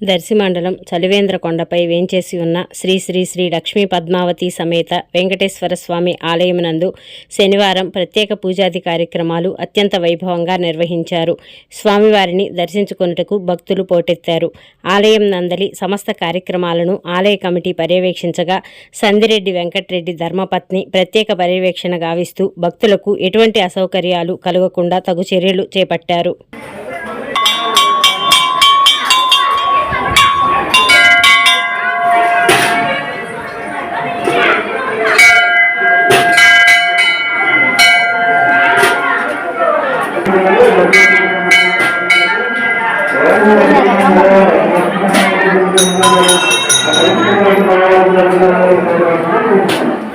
దర్శి మండలం చలివేంద్రకొండపై వేంచేసి ఉన్న శ్రీ శ్రీ శ్రీ లక్ష్మీ పద్మావతి సమేత వెంకటేశ్వర స్వామి ఆలయమునందు శనివారం ప్రత్యేక పూజాది కార్యక్రమాలు అత్యంత వైభవంగా నిర్వహించారు. స్వామివారిని దర్శించుకొనుటకు భక్తులు పోటెత్తారు. ఆలయం నందలి సమస్త కార్యక్రమాలను ఆలయ కమిటీ పర్యవేక్షించగా సందిరెడ్డి వెంకటరెడ్డి ధర్మపత్ని ప్రత్యేక పర్యవేక్షణ గావిస్తూ భక్తులకు ఎటువంటి అసౌకర్యాలు కలగకుండా తగు చర్యలు చేపట్టారు. Thank you.